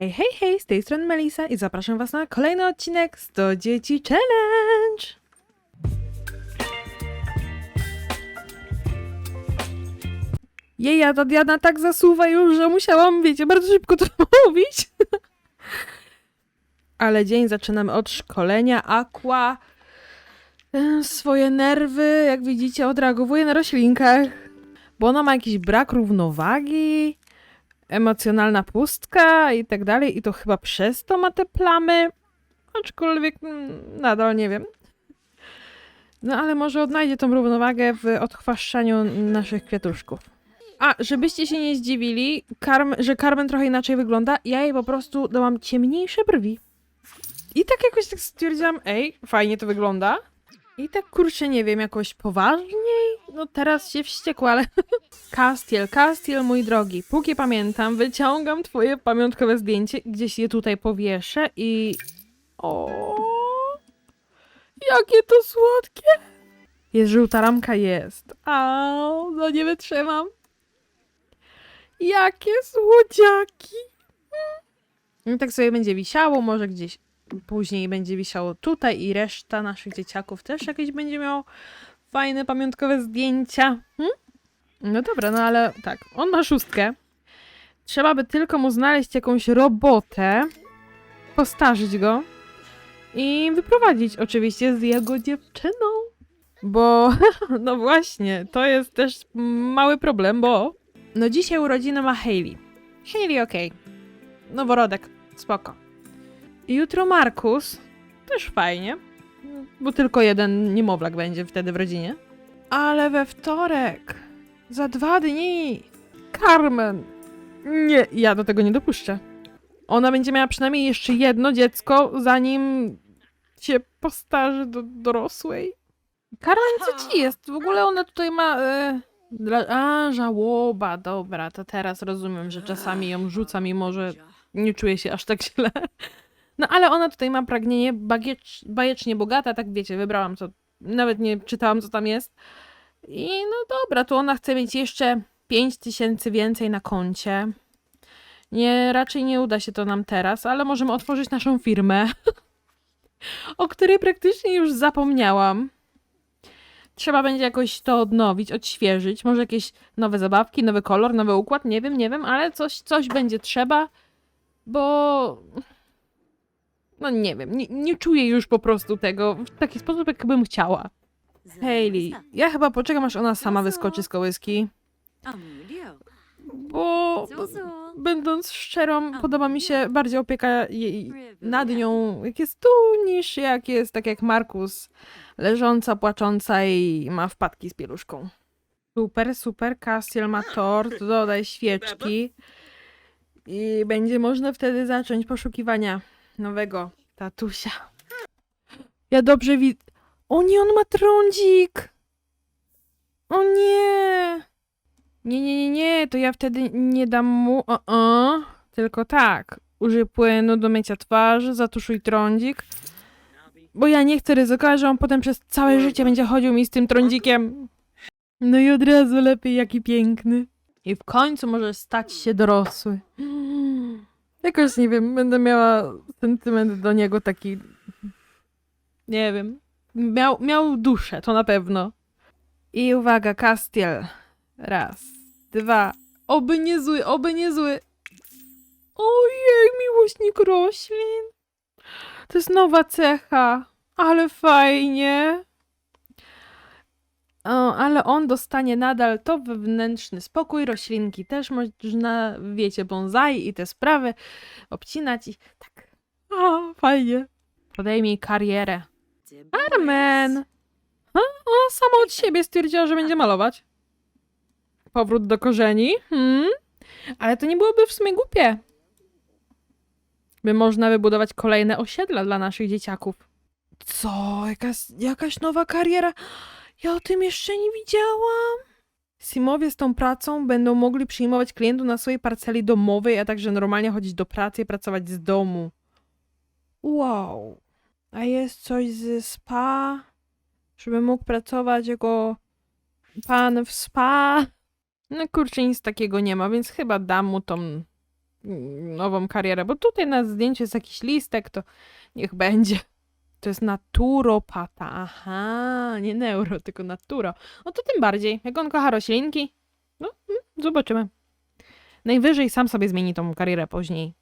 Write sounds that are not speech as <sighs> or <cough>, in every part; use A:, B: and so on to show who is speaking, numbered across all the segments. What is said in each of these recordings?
A: Hej, hej, hej, z tej strony Melisa i zapraszam was na kolejny odcinek 100 Dzieci Challenge! Jej, ja ta Diana tak zasuwa już, że musiałam, wiecie, bardzo szybko to <laughs> mówić. Ale dzień zaczynamy od szkolenia. Aqua e, swoje nerwy, jak widzicie, odreagowuje na roślinkach, bo ona ma jakiś brak równowagi emocjonalna pustka i tak dalej. I to chyba przez to ma te plamy. Aczkolwiek mm, nadal nie wiem. No ale może odnajdzie tą równowagę w odchwaszczaniu naszych kwiatuszków. A, żebyście się nie zdziwili, karm, że Carmen trochę inaczej wygląda, ja jej po prostu dałam ciemniejsze brwi. I tak jakoś tak stwierdziłam, ej, fajnie to wygląda. I tak kurczę, nie wiem, jakoś poważniej? No teraz się wściekła, ale <laughs> Castiel, Castiel, mój drogi, póki pamiętam, wyciągam twoje pamiątkowe zdjęcie, gdzieś je tutaj powieszę i... O, jakie to słodkie! Jest żółta ramka, jest. A, no nie wytrzymam. Jakie słodziaki! I tak sobie będzie wisiało, może gdzieś później będzie wisiało tutaj i reszta naszych dzieciaków też jakieś będzie miało fajne pamiątkowe zdjęcia. Hm? No dobra, no ale tak, on ma szóstkę. Trzeba by tylko mu znaleźć jakąś robotę, postarzyć go i wyprowadzić oczywiście z jego dziewczyną. Bo, <laughs> no właśnie, to jest też mały problem, bo no dzisiaj urodziny ma Hailey. Hailey okej. Noworodek, spoko. Jutro Markus, też fajnie, bo tylko jeden niemowlak będzie wtedy w rodzinie. Ale we wtorek, za dwa dni, Carmen. Nie, ja do tego nie dopuszczę. Ona będzie miała przynajmniej jeszcze jedno dziecko, zanim się postarzy do dorosłej. Carmen, co ci jest? W ogóle ona tutaj ma... E, dla, a, żałoba, dobra, to teraz rozumiem, że czasami ją rzuca, mimo że nie czuje się aż tak źle. No ale ona tutaj ma pragnienie bagiecz, bajecznie bogata, tak wiecie, wybrałam co, nawet nie czytałam co tam jest. I no dobra, to ona chce mieć jeszcze 5 tysięcy więcej na koncie. Nie, raczej nie uda się to nam teraz, ale możemy otworzyć naszą firmę, <laughs> o której praktycznie już zapomniałam. Trzeba będzie jakoś to odnowić, odświeżyć, może jakieś nowe zabawki, nowy kolor, nowy układ, nie wiem, nie wiem, ale coś, coś będzie trzeba, bo no nie wiem, nie, nie czuję już po prostu tego w taki sposób, jakbym chciała. Hayley, ja chyba poczekam, aż ona sama wyskoczy z kołyski, bo będąc szczerą, podoba mi się bardziej opieka jej nad nią, jak jest tu, niż jak jest tak jak Markus, leżąca, płacząca i ma wpadki z pieluszką. Super, super, Castiel ma tort, dodaj świeczki. I będzie można wtedy zacząć poszukiwania nowego tatusia. Ja dobrze widzę. O nie, on ma trądzik! O nie! Nie, nie, nie, nie, to ja wtedy nie dam mu. O, o. Tylko tak. Użyj płynu do mycia twarzy, zatuszuj trądzik. Bo ja nie chcę ryzykować, że on potem przez całe życie będzie chodził mi z tym trądzikiem. No i od razu lepiej, jaki piękny. I w końcu może stać się dorosły. Jakoś nie wiem, będę miała sentyment do niego taki. Nie wiem. Miał, miał duszę, to na pewno. I uwaga, Castiel. Raz, dwa. Oby nie zły, oby nie zły. Ojej, miłośnik roślin. To jest nowa cecha. Ale fajnie. Ale on dostanie nadal to wewnętrzny spokój. Roślinki też można, wiecie, bonsai i te sprawy obcinać i tak. O, fajnie. Podejmij karierę. Carmen! Ha? Ona sama od siebie stwierdziła, że będzie malować. Powrót do korzeni? Hmm? Ale to nie byłoby w sumie głupie. By można wybudować kolejne osiedla dla naszych dzieciaków. Co? Jakaś nowa kariera? Ja o tym jeszcze nie widziałam. Simowie z tą pracą będą mogli przyjmować klientów na swojej parceli domowej, a także normalnie chodzić do pracy i pracować z domu. Wow. A jest coś z spa? Żeby mógł pracować jako pan w spa? No kurczę, nic takiego nie ma, więc chyba dam mu tą nową karierę, bo tutaj na zdjęciu jest jakiś listek, to niech będzie. To jest naturopata. Aha, nie neuro, tylko naturo. No to tym bardziej. Jak on kocha roślinki, no mm, zobaczymy. Najwyżej sam sobie zmieni tą karierę później.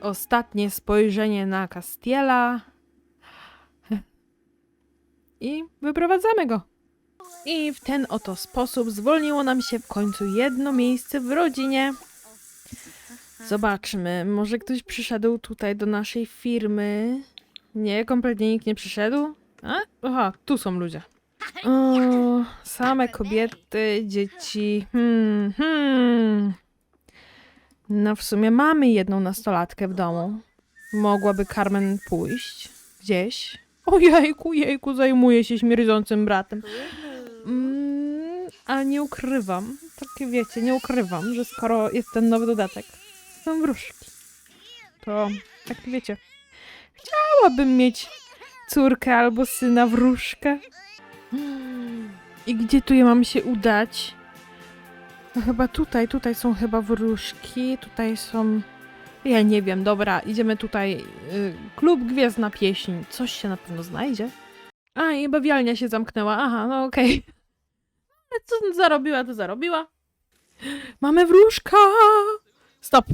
A: Ostatnie spojrzenie na Castiela. I wyprowadzamy go. I w ten oto sposób zwolniło nam się w końcu jedno miejsce w rodzinie. Zobaczmy, może ktoś przyszedł tutaj do naszej firmy. Nie, kompletnie nikt nie przyszedł. A? Aha, tu są ludzie. O, same kobiety, dzieci. Hmm, hmm. No w sumie mamy jedną nastolatkę w domu. Mogłaby Carmen pójść gdzieś. O jejku, zajmuje się śmierdzącym bratem. Mm, a nie ukrywam, takie wiecie, nie ukrywam, że skoro jest ten nowy dodatek, są wróżki, to tak wiecie, chciałabym mieć córkę albo syna wróżkę. I gdzie tu ja mam się udać? No chyba tutaj, tutaj są chyba wróżki, tutaj są... Ja nie wiem, dobra, idziemy tutaj. Y, klub Gwiezdna Pieśń, coś się na pewno znajdzie. A, i bawialnia się zamknęła, aha, no okej. <laughs> Ale Co zarobiła, to zarobiła. Mamy wróżka! Stop!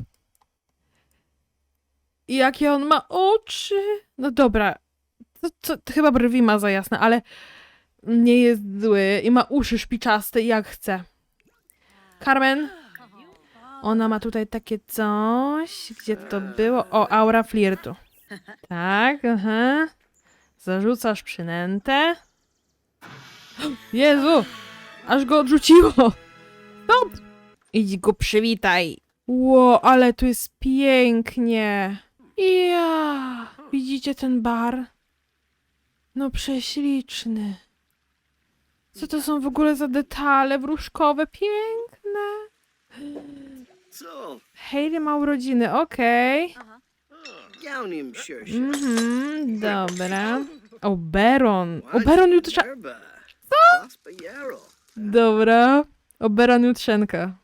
A: I Jakie on ma oczy? No dobra, to, to, to chyba brwi ma za jasne, ale nie jest zły i ma uszy szpiczaste jak chce. Carmen? Ona ma tutaj takie coś. Gdzie to było? O, aura flirtu. Tak, aha. Zarzucasz przynętę. Jezu! Aż go odrzuciło! Stop! Idź go przywitaj. Ło, ale tu jest pięknie. Ja! Widzicie ten bar? No prześliczny. Co to są w ogóle za detale wróżkowe? Piękne.
B: So,
A: Hayley ma urodziny, okej.
B: Shirsh.
A: Mhm, dobra. Oberon. Oberon jutrze...
B: Co?
A: Dobra. Oberon jutrzenka.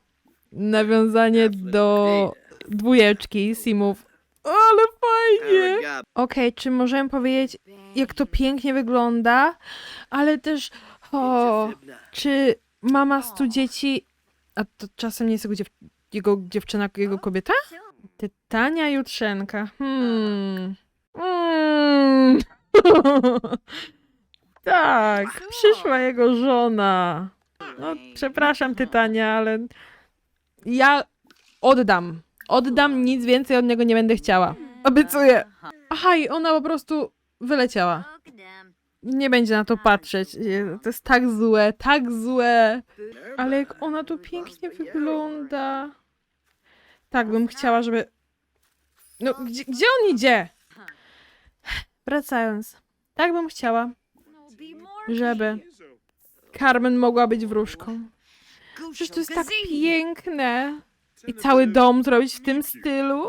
A: Nawiązanie do dwójeczki Simów. Ale fajnie. Okej, czy możemy powiedzieć, jak to pięknie wygląda, ale też... O, czy mama stu dzieci... A to czasem nie jest jego, dziew... jego dziewczyna, jego kobieta? Tytania Jutrzenka. Hmm. Mm. <laughs> tak, przyszła jego żona. No, przepraszam, Tytania, ale ja oddam. Oddam, nic więcej od niego nie będę chciała. Obiecuję. Aha, i ona po prostu wyleciała. Nie będzie na to patrzeć. Jezu, To jest tak złe, tak złe. Ale jak ona tu pięknie wygląda. Tak bym chciała, żeby. No, gdzie, gdzie on idzie? Wracając. Tak bym chciała, żeby Carmen mogła być wróżką. Przecież to jest tak piękne. I cały dom zrobić w tym stylu.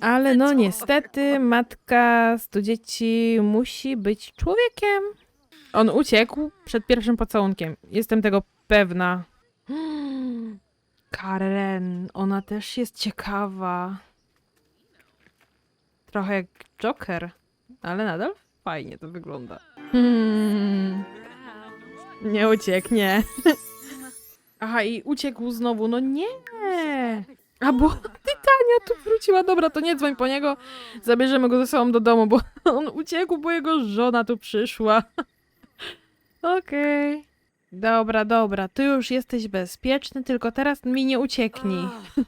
A: Ale no niestety matka stu dzieci musi być człowiekiem. On uciekł przed pierwszym pocałunkiem. Jestem tego pewna. Karen, ona też jest ciekawa. Trochę jak Joker, ale nadal fajnie to wygląda. Hmm. Nie ucieknie. Aha, i uciekł znowu. No nie! A bo Tytania tu wróciła. Dobra, to nie dzwoń po niego. Zabierzemy go ze sobą do domu, bo <laughs> on uciekł, bo jego żona tu przyszła. <laughs> Okej. Dobra, dobra. Ty już jesteś bezpieczny, tylko teraz mi nie ucieknij. <laughs>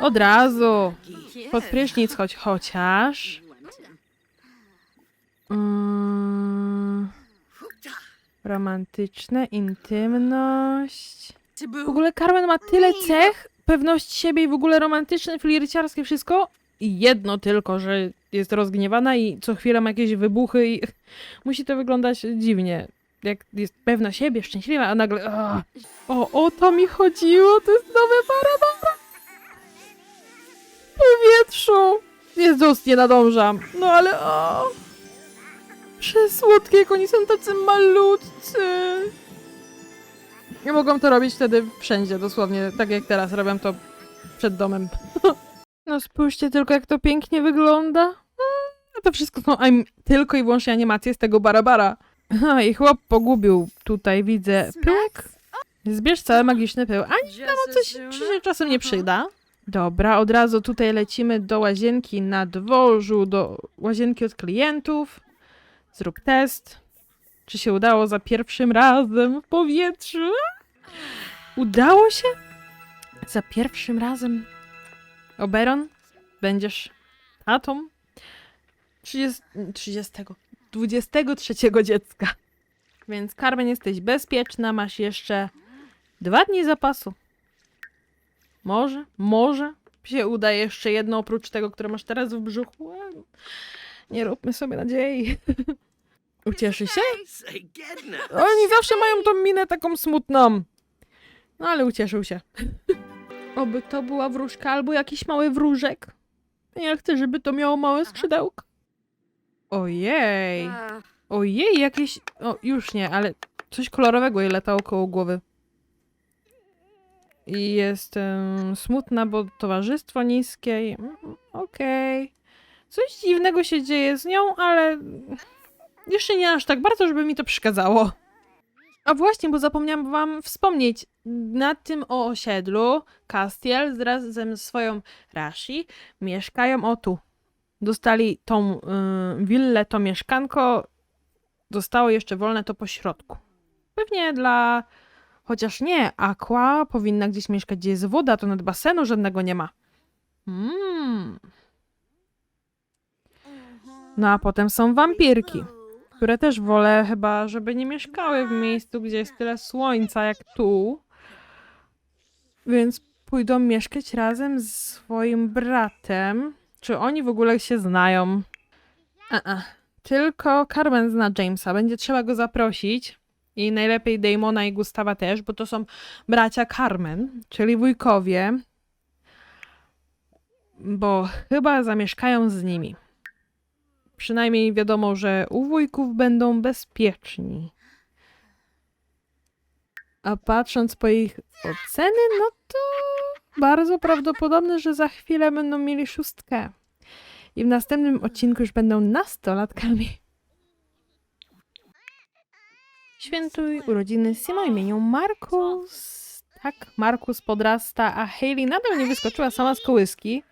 A: Od razu. Pod prysznic chodź chociaż. Mm, romantyczne, intymność. W ogóle Carmen ma tyle cech, pewność siebie i w ogóle romantyczne, flirciarskie, wszystko. I jedno tylko, że jest rozgniewana i co chwilę ma jakieś wybuchy i <laughs> musi to wyglądać dziwnie. Jak jest pewna siebie, szczęśliwa, a nagle... O, o to mi chodziło, to jest nowe. W powietrzu. Jezus, nie nadążam. No ale o. Przesłodkie, jak oni są tacy malutcy. I mogłam to robić wtedy wszędzie, dosłownie, tak jak teraz robię to przed domem. <laughs> No spójrzcie tylko, jak to pięknie wygląda. Mm, A to wszystko są anim- tylko i wyłącznie animacje z tego barabara. A i chłop pogubił tutaj, widzę, pyłek. Zbierz cały magiczny pył. Ani nam o coś ci się czasem nie przyda. Dobra, od razu tutaj lecimy do łazienki na dworzu, do łazienki od klientów. Zrób test. Czy się udało za pierwszym razem w powietrzu? Udało się? Za pierwszym razem. Oberon, będziesz tatą 30, 30, 23 dziecka. Więc Carmen jesteś bezpieczna, masz jeszcze dwa dni zapasu. Może, może się uda jeszcze jedno oprócz tego, które masz teraz w brzuchu. Nie róbmy sobie nadziei. <laughs> Ucieszy się? Oni zawsze mają tą minę taką smutną. No ale ucieszył się. <laughs> Oby to była wróżka albo jakiś mały wróżek. Ja chcę, żeby to miało małe skrzydełko. Ojej. Ojej, jakieś... O, już nie, ale coś kolorowego jej latało koło głowy. I jestem smutna, bo towarzystwo niskie. i- mm, Okej. Coś dziwnego się dzieje z nią, ale jeszcze nie aż tak bardzo, żeby mi to przeszkadzało. A właśnie, bo zapomniałam wam wspomnieć, na tym osiedlu Castiel razem z swoją Rashi mieszkają o tu. Dostali tą y, willę, to mieszkanko, zostało jeszcze wolne to po środku. Pewnie dla... Chociaż nie, Aqua powinna gdzieś mieszkać, gdzie jest woda, to nad basenu żadnego nie ma. Mm. No a potem są wampirki które też wolę chyba, żeby nie mieszkały w miejscu, gdzie jest tyle słońca jak tu. Więc pójdą mieszkać razem z swoim bratem. Czy oni w ogóle się znają? A, a. Tylko Carmen zna Jamesa. Będzie trzeba go zaprosić. I najlepiej Damona i Gustawa też, bo to są bracia Carmen, czyli wujkowie. Bo chyba zamieszkają z nimi. Przynajmniej wiadomo, że u wujków będą bezpieczni. A patrząc po ich oceny, no to bardzo prawdopodobne, że za chwilę będą mieli szóstkę. I w następnym odcinku już będą nastolatkami. Świętuj urodziny Simo imieniu Markus. Tak, Markus podrasta, a Hailey nadal nie wyskoczyła sama z kołyski.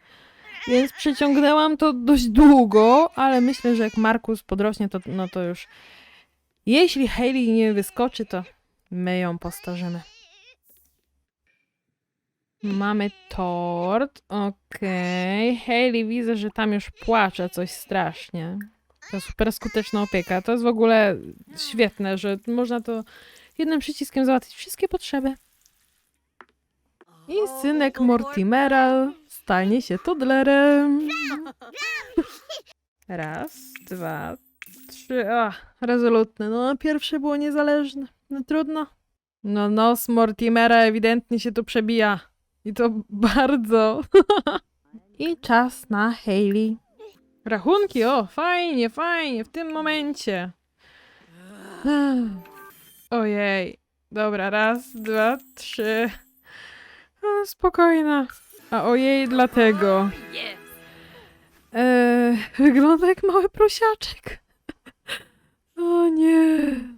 A: Więc przeciągnęłam to dość długo, ale myślę, że jak Markus podrośnie, to, no to już. Jeśli Hailey nie wyskoczy, to my ją postarzymy. Mamy tort. Okej. Hailey widzę, że tam już płacze coś strasznie. To super skuteczna opieka. To jest w ogóle świetne, że można to jednym przyciskiem załatwić wszystkie potrzeby. I synek Mortimera stanie się toddlerem. Raz, dwa, trzy. A, rezolutny. No, pierwsze było niezależne. No trudno. No, nos Mortimera ewidentnie się tu przebija. I to <laughs> bardzo. I czas na Hailey. Rachunki, o, fajnie, fajnie, w tym momencie. <sighs> Ojej. Dobra, raz, dwa, trzy. A, spokojna. A ojej, dlatego. Eee, wygląda jak mały prosiaczek. <laughs> O nie.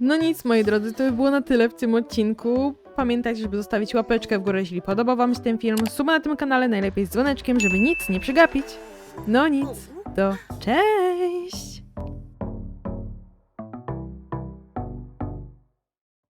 A: No nic, moi drodzy, to by było na tyle w tym odcinku. Pamiętajcie, żeby zostawić łapeczkę w górę, jeśli podobał wam się ten film. Suba na tym kanale, najlepiej z dzwoneczkiem, żeby nic nie przegapić. No nic, to cześć!